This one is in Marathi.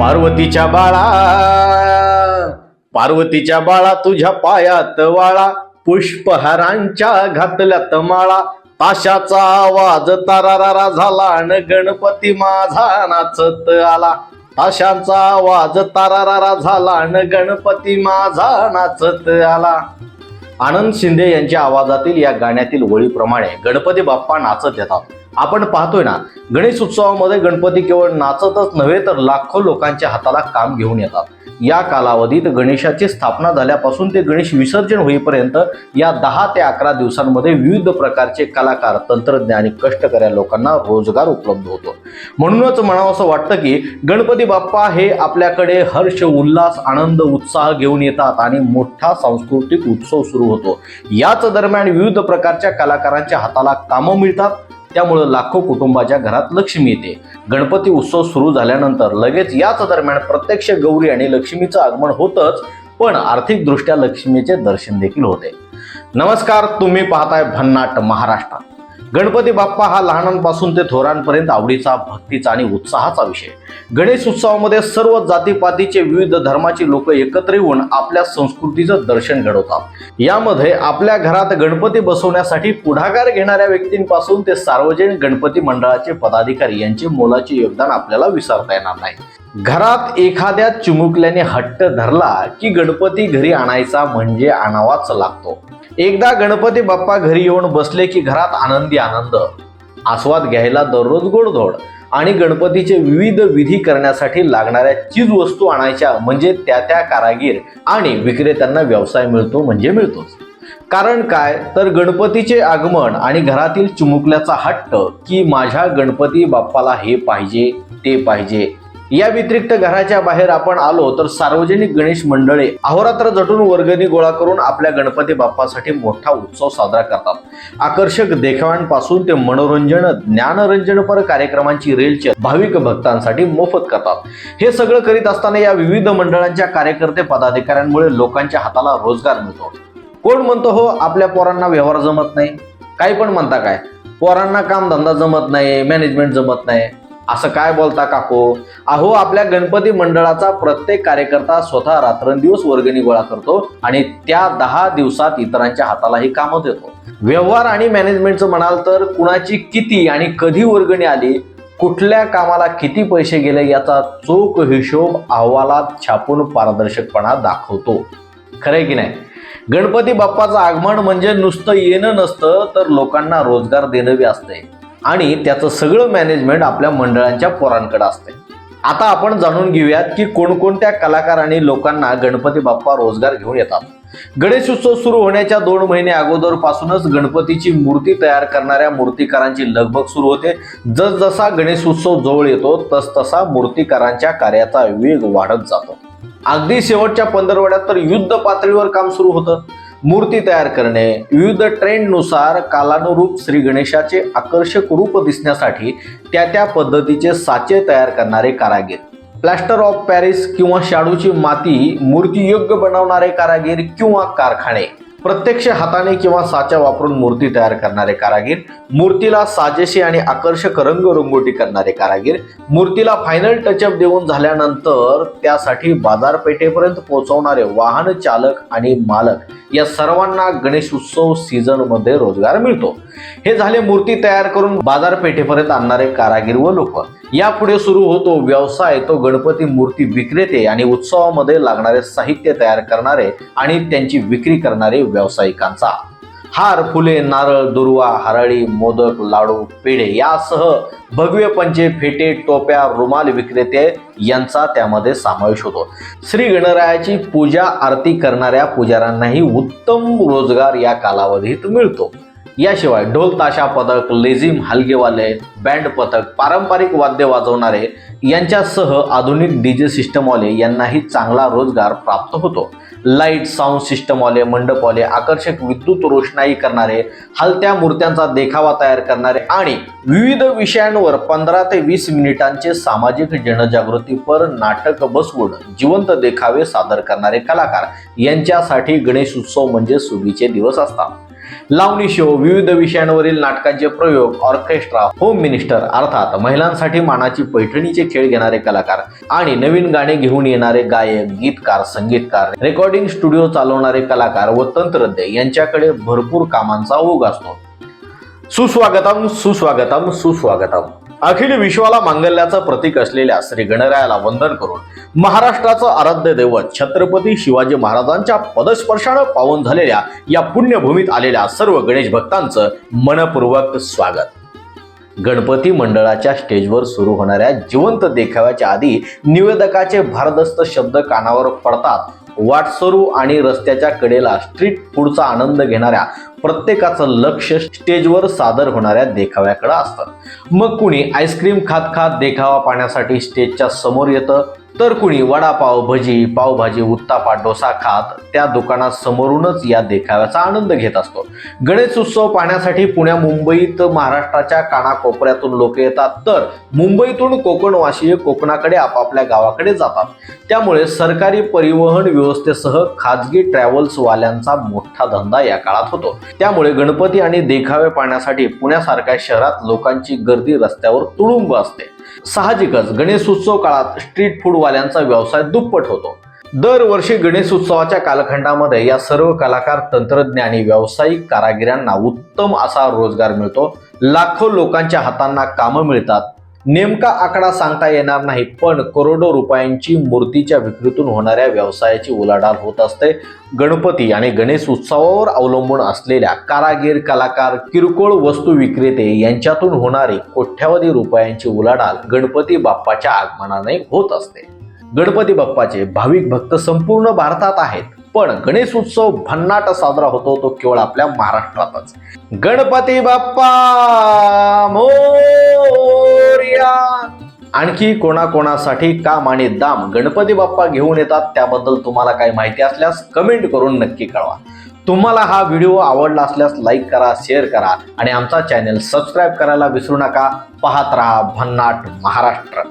पार्वतीच्या बाळा पार्वतीच्या बाळा तुझ्या पायात वाळा पुष्पहारांच्या घातल्यात माळा. ताशाचा आवाज तारारारा झाला न गणपती माझा नाचत आला. ताशांचा आवाज तारारारा झाला न गणपती माझा नाचत आला. आनंद शिंदे यांच्या आवाजातील या गाण्यातील ओळीप्रमाणे गणपती बाप्पा नाचत येतात. आपण पाहतोय ना गणेश उत्सवामध्ये गणपती केवळ नाचतच नव्हे तर लाखो लोकांच्या हाताला काम घेऊन येतात. या कालावधीत गणेशाची स्थापना झाल्यापासून ते गणेश विसर्जन होईपर्यंत या दहा ते अकरा दिवसांमध्ये विविध प्रकारचे कलाकार तंत्रज्ञ आणि कष्टकऱ्या लोकांना रोजगार उपलब्ध होतो. म्हणूनच म्हणावं असं वाटतं की गणपती बाप्पा हे आपल्याकडे हर्ष उल्हास आनंद उत्साह घेऊन येतात आणि मोठा सांस्कृतिक उत्सव सुरू होतो. याच दरम्यान विविध प्रकारच्या कलाकारांच्या हाताला कामं मिळतात. त्यामुळं लाखो कुटुंबाच्या घरात लक्ष्मी येते. गणपती उत्सव सुरू झाल्यानंतर लगेच याच दरम्यान प्रत्यक्ष गौरी आणि लक्ष्मीचं आगमन होतच पण आर्थिकदृष्ट्या लक्ष्मीचे दर्शन देखील होते. नमस्कार तुम्ही पाहताय भन्नाट महाराष्ट्रात गणपती बाप्पा हा लहानांपासून ते थोरांपर्यंत आवडीचा भक्तीचा आणि उत्साहाचा विषय. गणेश उत्सवामध्ये सर्व जातीपातीचे विविध धर्माची लोक एकत्र येऊन आपल्या संस्कृतीचं दर्शन घडवतात. यामध्ये आपल्या घरात गणपती बसवण्यासाठी पुढाकार घेणाऱ्या व्यक्तींपासून ते सार्वजनिक गणपती मंडळाचे पदाधिकारी यांचे मोलाचे योगदान आपल्याला विसरता येणार नाही. घरात एखाद्या चिमुकल्याने हट्ट धरला की गणपती घरी आणायचा म्हणजे आणावाच लागतो. एकदा गणपती बाप्पा घरी येऊन बसले की घरात आनंदी आनंद. आस्वाद घ्यायला दररोज गोडधोड आणि गणपतीचे विविध विधी करण्यासाठी लागणाऱ्या चीज वस्तू आणायच्या म्हणजे त्या त्या कारागीर आणि विक्रेत्यांना व्यवसाय मिळतो म्हणजे मिळतोच. कारण काय? तर गणपतीचे आगमन आणि घरातील चिमुकल्याचा हट्ट की माझ्या गणपती बाप्पाला हे पाहिजे ते पाहिजे या व्यतिरिक्त घराच्या बाहेर आपण आलो तर सार्वजनिक गणेश मंडळे अहोरात्र जटून वर्गणी गोळा करून आपल्या गणपती बाप्पासाठी मोठा उत्सव साजरा करतात. आकर्षक देखाव्यांपासून ते मनोरंजन ज्ञानरंजनपर कार्यक्रमांची रेलचेल भाविक भक्तांसाठी मोफत करतात. हे सगळं करीत असताना या विविध मंडळांच्या कार्यकर्ते पदाधिकाऱ्यांमुळे लोकांच्या हाताला रोजगार मिळतो. कोण म्हणतो हो आपल्या पोरांना व्यवहार जमत नाही? काही पण म्हणता काय? पोरांना काम धंदा जमत नाही मॅनेजमेंट जमत नाही. असं काय बोलता काको? अहो आपल्या गणपती मंडळाचा प्रत्येक कार्यकर्ता स्वतः रात्रंदिवस वर्गणी गोळा करतो आणि त्या दहा दिवसात इतरांच्या हातालाही कामं देतो. व्यवहार आणि मॅनेजमेंटचं म्हणाल तर कुणाची किती आणि कधी वर्गणी आली कुठल्या कामाला किती पैसे गेले याचा चोख हिशोब अहवालात छापून पारदर्शकपणा दाखवतो. खरंय की नाही? गणपती बाप्पाचं आगमन म्हणजे नुसतं येणं नसतं तर लोकांना रोजगार देणं बी असतंय. आणि त्याचं सगळं मॅनेजमेंट आपल्या मंडळांच्या पोरांकडे असते आता आपण जाणून घेऊयात की कोणकोणत्या कलाकार आणि लोकांना गणपती बाप्पा रोजगार घेऊन येतात. गणेश उत्सव सुरू होण्याच्या दोन महिने अगोदर पासूनच गणपतीची मूर्ती तयार करणाऱ्या मूर्तिकारांची लगबग सुरू होते. जसजसा गणेश उत्सव जवळ येतो तसतसा मूर्तिकारांच्या कार्याचा वेग वाढत जातो. अगदी शेवटच्या पंधरवड्यात तर युद्ध पातळीवर काम सुरू होतं. मूर्ती तयार करणे विविध ट्रेंडनुसार कालानुरूप श्री गणेशाचे आकर्षक रूप दिसण्यासाठी त्या त्या पद्धतीचे साचे तयार करणारे कारागीर. प्लॅस्टर ऑफ पॅरिस किंवा शाडूची माती मूर्ती योग्य बनवणारे कारागीर किंवा कारखाने. प्रत्यक्ष हाताने किंवा साचा वापरून मूर्ती तयार करणारे कारागीर मूर्तीला साजेशी आणि आकर्षक रंग रंगोटी करणारे कारागीर मूर्तीला फायनल टचअप देऊन झाल्यानंतर त्यासाठी बाजारपेठेपर्यंत पोहोचवणारे वाहन चालक आणि मालक या सर्वांना गणेश उत्सव सीझनमध्ये रोजगार मिळतो. हे झाले मूर्ती तयार करून बाजारपेठेपर्यंत आणणारे कारागीर व लोक. यापुढे सुरू होतो व्यवसाय तो गणपती मूर्ती विक्रेते आणि उत्सवामध्ये लागणारे साहित्य तयार करणारे आणि त्यांची विक्री करणारे व्यावसायिकांचा. हार फुले नारळ दुर्वा हरळी मोदक लाडू पेढे यासह भगवे पंचे फेटे टोप्या रुमाल विक्रेते यांचा त्यामध्ये समावेश होतो. श्री गणरायाची पूजा आरती करणाऱ्या पुजाऱ्यांनाही उत्तम रोजगार या कालावधीत मिळतो. याशिवाय ढोल ताशा पथक लेझिम हलगेवाले बँड पथक पारंपरिक वाद्य वाजवणारे यांच्यासह आधुनिक डी जे सिस्टमवाले यांनाही चांगला रोजगार प्राप्त होतो. लाइट साऊंड सिस्टमवाले मंडपवाले आकर्षक विद्युत रोषणाई करणारे हलत्या मूर्त्यांचा देखावा तयार करणारे आणि विविध विषयांवर पंधरा ते वीस मिनिटांचे सामाजिक जनजागृतीपर नाटक बसवून जिवंत देखावे सादर करणारे कलाकार. यांच्यासाठी गणेश उत्सव म्हणजे सुगीचे दिवस असतात. लावणी शो विविध विषयांवरील नाटकांचे प्रयोग ऑर्केस्ट्रा होम मिनिस्टर अर्थात महिलांसाठी मानाची पैठणीचे खेळ घेणारे कलाकार आणि नवीन गाणे घेऊन येणारे गायक गीतकार संगीतकार रेकॉर्डिंग स्टुडिओ चालवणारे कलाकार व तंत्रज्ञ यांच्याकडे भरपूर कामांचा ओघ असतो. सुस्वागतम सुस्वागतम सुस्वागतम. अखिल विश्वाला मांगल्याचं प्रतीक असलेल्या श्री गणरायाला वंदन करून महाराष्ट्राचं आराध्य दैवत छत्रपती शिवाजी महाराजांच्या पदस्पर्शानं पावन झालेल्या या पुण्यभूमीत आलेल्या सर्व गणेश भक्तांचं मनपूर्वक स्वागत. गणपती मंडळाच्या स्टेजवर सुरू होणाऱ्या जिवंत देखाव्याच्या आधी निवेदकाचे भारदस्त शब्द कानावर पडतात वाटसरू आणि रस्त्याच्या कडेला स्ट्रीट फूडचा आनंद घेणाऱ्या प्रत्येकाचं लक्ष स्टेजवर सादर होणाऱ्या देखाव्याकडे असतं. मग कुणी आईस्क्रीम खात खात देखावा पाहण्यासाठी स्टेजच्या समोर येतं? तर कुणी वडापाव भजी पावभाजी उत्तापा डोसा खात त्या दुकानात समोरूनच या देखाव्याचा आनंद घेत असतो. गणेश उत्सव पाहण्यासाठी पुण्या मुंबईत महाराष्ट्राच्या कानाकोपऱ्यातून लोक येतात. तर मुंबईतून कोकणवासीय कोकणाकडे आपापल्या गावाकडे जातात. त्यामुळे सरकारी परिवहन व्यवस्थेसह खाजगी ट्रॅव्हल्सवाल्यांचा मोठा धंदा या काळात होतो. त्यामुळे गणपती आणि देखावे पाहण्यासाठी पुण्यासारख्या शहरात लोकांची गर्दी रस्त्यावर तुडुंब असते. साहजिकच गणेश उत्सव काळात स्ट्रीट फूडवाल्यांचा व्यवसाय दुप्पट होतो. दरवर्षी गणेश उत्सवाच्या कालखंडामध्ये या सर्व कलाकार तंत्रज्ञानी व्यावसायिक कारागिरांना उत्तम असा रोजगार मिळतो. लाखो लोकांच्या हातांना कामं मिळतात. नेमका आकडा सांगता येणार नाही पण करोडो रुपयांची मूर्तीच्या विक्रीतून होणाऱ्या व्यवसायाची उलाढाल होत असते. गणपती आणि गणेश उत्सवावर अवलंबून असलेल्या कारागीर कलाकार किरकोळ वस्तू विक्रेते यांच्यातून होणारी कोट्यावधी रुपयांची उलाढाल गणपती बाप्पाच्या आगमनाने होत असते. गणपती बाप्पाचे भाविक भक्त संपूर्ण भारतात आहेत पण गणेश उत्सव भन्नाट साजरा होतो तो केवळ आपल्या महाराष्ट्रातच. गणपती बाप्पा! करूया आणखी कोणाकोणासाठी काम आणि दाम गणपती बाप्पा घेऊन येतात त्याबद्दल तुम्हाला काही माहिती असल्यास कमेंट करून नक्की कळवा. तुम्हाला हा व्हिडिओ आवडला असल्यास लाईक करा शेअर करा आणि आमचा चॅनल सबस्क्राईब करायला विसरू नका. पाहत रहा भन्नाट महाराष्ट्र.